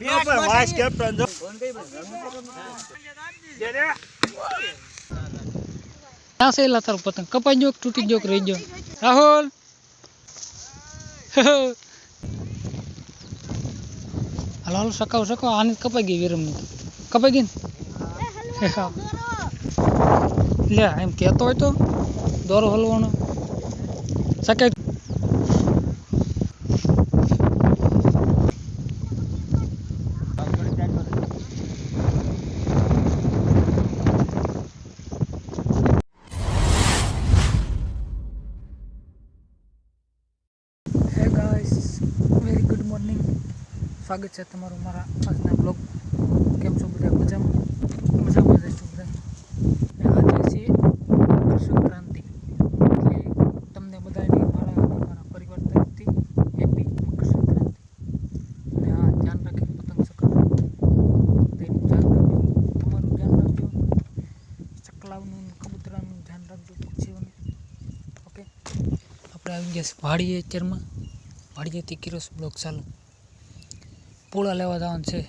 Deepa vice captain જો ક્યાં કપાઈ જોક તૂટી જોક રહી ગયો? રાહુલ હાલો હાલો, સકાવ સકાવ, આને કપાઈ ગઈ વિરમ કપાઈ ગઈ? ને લે, એમ કહેતો હોય તો દોરો હલવાનો. સકાય વેરી ગુડ મોર્નિંગ સ્વાગત છે તમારું મારા આજના બ્લોગ કેમ છો બધા? મજામાં? મજામાં જઈશું બધા? આજે છે મકર સંક્રાંતિ. એટલે તમને બધાને મારા મારા પરિવાર તરફથી હેપી મકર સંક્રાંતિ અને હા, ધ્યાન રાખી પતંગ ચગાવો તેનું ધ્યાન રાખજો. તમારું ધ્યાન રાખજો. ચકલાવનું કબૂતરાનું ધ્યાન રાખજો. પક્ષીઓનું. ઓકે આપણે આવી ગયા છે વાડીએ અત્યારમાં. વાડીએથી કિરોસ બ્લોક ચાલુ પોળા લેવા જવાનું છે.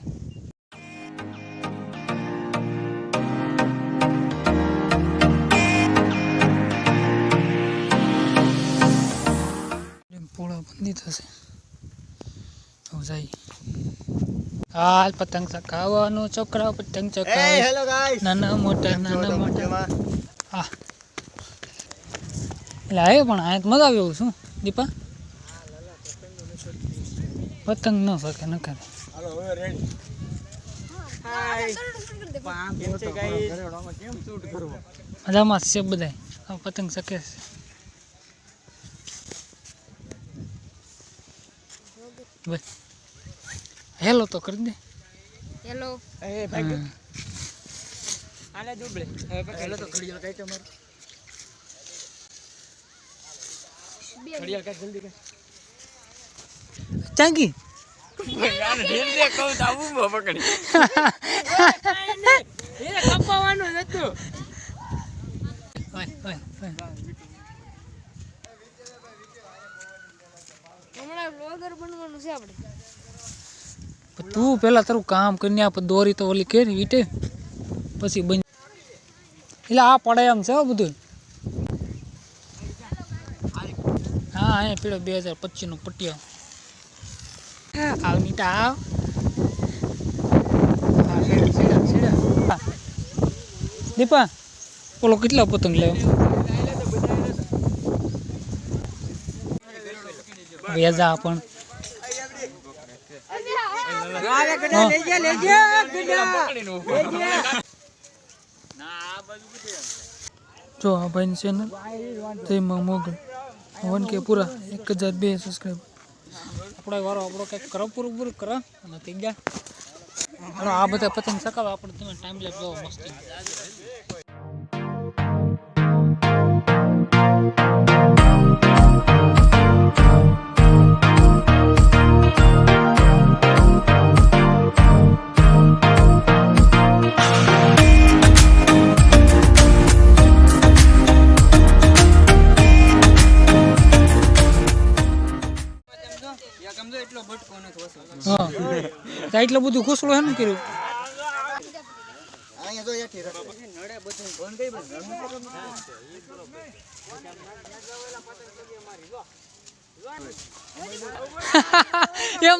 પોળા બંધી થશે. હવે હાલ પતંગ ચકાવવાનું છોકરા પતંગ ચકાવે નાના મોટા નાના મોટા. હા. એટલે આવે પણ આ મજા આવ્યો શું દીપા? પતંગ ન શકે ન કરે. હાલો હવે રેડી કેમ છે ગાઈસ કેમ શૂટ કરવો મજામાં છે બધા આ પતંગ શકે છે. હેલો તો કરી દે. હેલો એ ભાઈ આલે દુબળે. હેલો તો કરી જો કઈ તમાર જલ્દી ચાંગી તો પેલા તારું કામ કરીને આપ દોરી તો ઓલી કે વીટે. પછી બન એટલે આ પડે એમ છે હો બધું. હા અહીંયા પીળો બે હજાર પચીસનું પટ્યો. આવ નીટા આવ. દીપા ઓલો કેટલા પતંગ લેવો વેજા પણ જો આ ભાઈની ચેનલ જયમાં મોગલ વન કે પૂરા એક હજાર બે સબસ્ક્રાઈબર આપણે વારો આપણો કંઈક કરો પૂરું પૂરું કરો. અને થઈ ગયા. અને આ બધા પતંગ સકાવે આપણે તમે ટાઈમ લેપ જોવો મસ્તી. હા તો એટલું બધું ઘૂસડું એમ ને કર્યું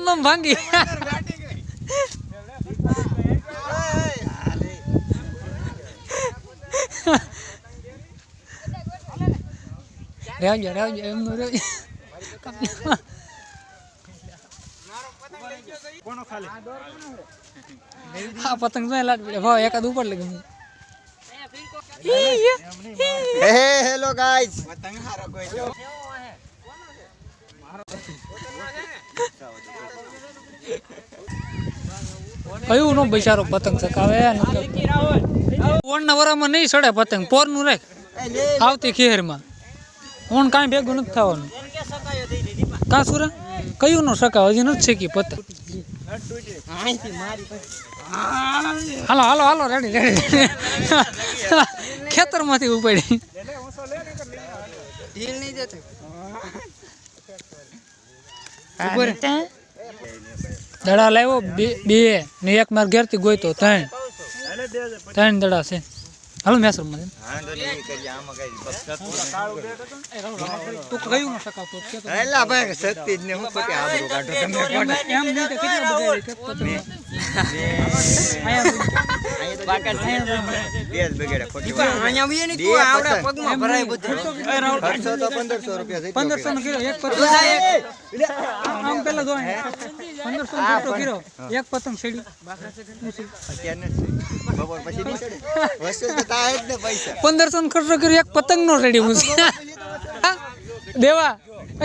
એમ ભાંગી. રહેજો રહેજો એમનું રહેજો. કોનો ખાલી? હા પતંગ જોઈ લાટ પડે ભાવ એકાદ ઉપર લગી હે હેલો ગાઈસ પતંગ હારો કોઈ જો કયું નો બિચારો પતંગ ચકાવે ઓણ વરામાં નહીં સડે પતંગ. પોરનું રાખ આવતી ખેરમાં ઓણ કાંઈ ભેગું નથી થવાનું. કાં સુરા? કયું નો સકાવ હજી નથી શીખી પતંગ. હાલો હાલો હાલો રેડી રેડી. ખેતરમાંથી ઉપાડી. ઢીલ નહીં જતો દડા લાવ્યો બે બે ને એક માર ઘેરથી ગોયતો ત્રણ. ત્રણ દડા છે. હાલો મેસ રમવા દે. વાંધો નહીં, ઈ કરીએ, આમાં કાંઈ બસ થતું તું કયું ન શકાવતો કે તો. એલા ભાઈ સતી જ ને હું કે આબરૂ કાઢો તમે એમ નહીં તો કેટલા બગાડી કે પતંગ. બે જ ખોટી અહીંયા આવીએ ને તું આવડા પગમાં ભરાય બધું. ખર્ચો તો 1500 રૂપિયા થઈ ગયો. પંદરસો નો કિલો એક પતંગ. આમ આમ પેલા જો પંદરસો નો કિલો એક પતંગ છેડી અત્યારે નથી. બપોર પછી નહીં ચડે. વસ્તુ તો થાય જ ને પૈસા. પંદરસો નો ખર્ચો કર્યો એક પતંગ નો રેડી મૂકી દેવા.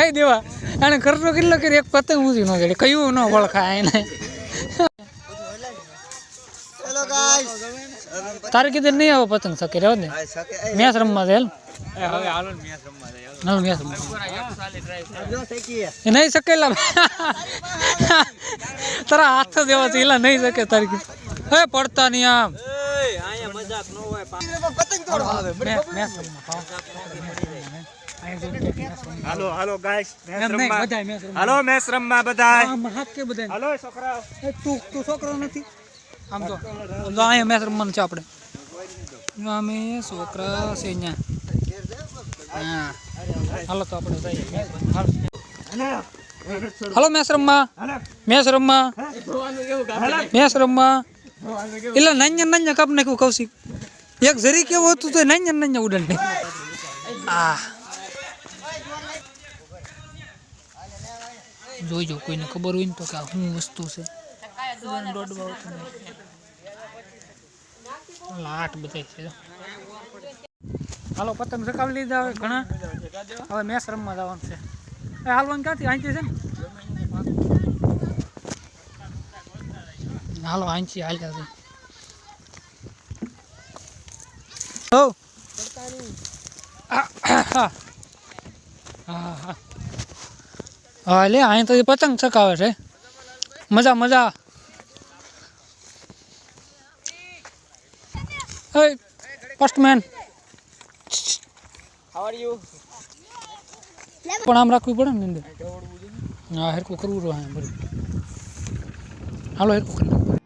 એ દેવા. અને ખર્ચો કેટલો કર્યો એક પતંગ ઊંચી નો રેડી કયું ન વળખાય એને ચલો ગાઈસ તારે કીધું નહીં આવો પતંગ શકે. રહ્યો ને મેચ રમવા દે નહીં શકેલા તારા હાથ દેવા છે એલા નહીં શકે તારી કીધું. હે પડતા નહીં આમ. અહીંયા મજાક ન હોય પતંગ તોડવા આવે. મેચ મેચ રમવા પાવ. હાલો રમવા. રમવા. હાલો મેચ રમવા બધાય. આમ હાથ કે બધાય. હાલો છોકરાઓ. તું તું છોકરો નથી? આમ તો અહીંયા મેચ રમવાનું છે આપણે. અમે છોકરા છે હાલો તો આપણે જઈએ. હાલો. હાલો રમવા મેચ રમવા મેચ રમવા એટલે નાન્ય નાન્ય કાપ નાખ્યું કૌશિક એક જરી કેવું હતું તો નાન્ય નાન્ય ઉડન આ જોઈજો કોઈને ખબર હોય ને તો કે આ શું વસ્તુ છે નહીં. લાટ બધાય છે. હાલો, પતંગ ચકાવી લીધા હવે ઘણા. હવે મેસ રમવા જવાનું છે. એ હાલવાનું ક્યાંથી? આંચી છે ને? હાલો આંચી હાલ્યા છે. હા. હા હા લે, અહીં તો પતંગ ચકાવે છે. મજા મજા. Postman. હાઉ આર યુ પણ આમ રાખવી પડે ને અંદર? હા હેરકું કરવું રહે હાલો હેરકું કરી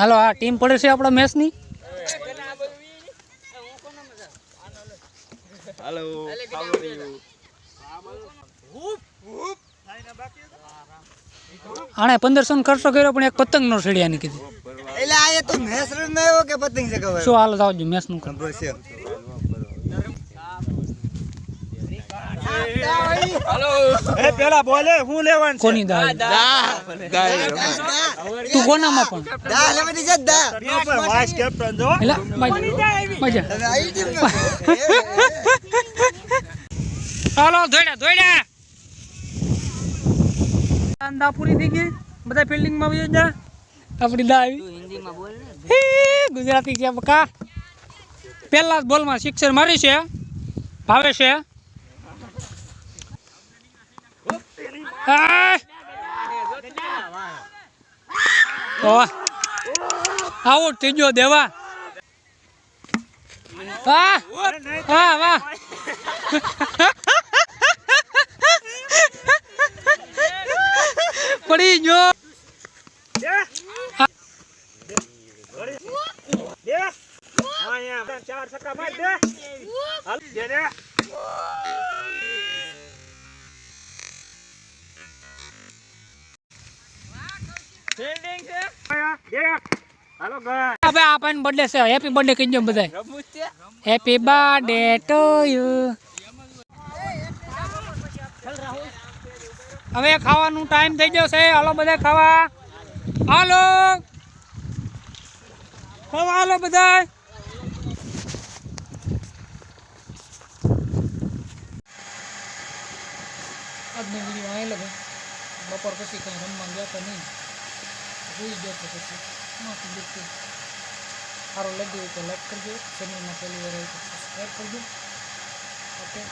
હાલો આ ટીમ પડે છે આપણા મેચની? હાલો આણે પંદરસો નો ખર્ચો કર્યો પણ એક પતંગ નો સળિયાની કીધી. એટલે આ તો મેસ આવ્યો કે પતંગ ચગાવવા શું હાલ આવજો મેસનું ખબર બસ એમ. એ પેલા બોલે હું લેવાનું છે? કોની દાળ? તું કોનામાં પણ? દા લેવા દીજે દા ઉપર વાઇસ કેપ્ટન જો મજા મજા તમે આવી? ટીમમાં. એ, એ, એ. હાલો દોડ્યા દોડ્યા. અંદા પૂરી થઈ ગઈ? બધા ફિલ્ડિંગમાં આવી જા આપણી દા આવી. હિન્દીમાં બોલ ગુજરાતી છે બકા? પહેલા જ બોલમાં સિક્સર મારી છે ભાવે છે. આ! ત્રીજો દેવા. વાહ વાહ. પડી ગયો. ચાર દે હવે આપણને બર્થડે છે. હેપી બર્થડે કહી દો બધાય. હેપી બર્થડે ટુ યુ હવે ખાવાનું ટાઈમ થઈ જશે હાલો બધા ખાવા. હાલો. ખાવા હાલો બધા આજનો વીડિયો અહીં લગે બપોર પછી કંઈ રમવા ગયા તો નહીં. જોઈ ગયો તો પછી મસ્ત દીકરી સારું લાગ્યું હોય તો લાઈક કરજો. ચેનલમાં પહેલી વાર આવી તો સબસ્ક્રાઈબ ઓકે